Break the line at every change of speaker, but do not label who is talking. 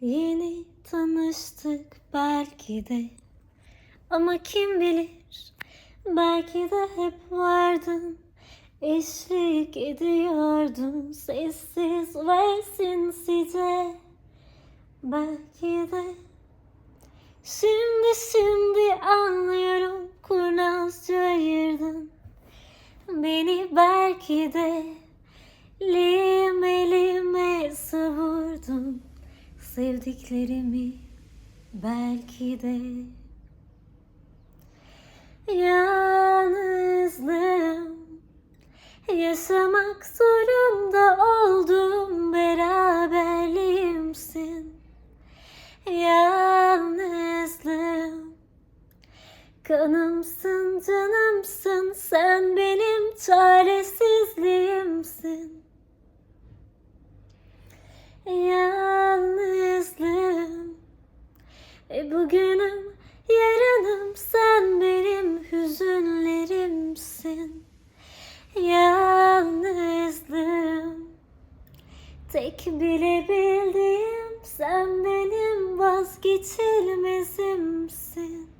Yeni tanıştık belki de. Ama kim bilir Belki de hep vardın Eşlik ediyordum Sessiz ve sinsice. Belki de Şimdi şimdi anlıyorum Kurnazca ayırdın Beni belki de Lime lime savurdun Sevdiklerimi belki de Yalnızlığım. Yaşamak zorunda oldum beraberliğimsin. Yalnızlığım. Kanımsın canımsın sen benim çaresizliğimsin. Yalnızlığım e bugünüm yarınım sen benim hüzünlerimsin. Yalnızlığım tek bilebildiğim sen benim vazgeçilmezimsin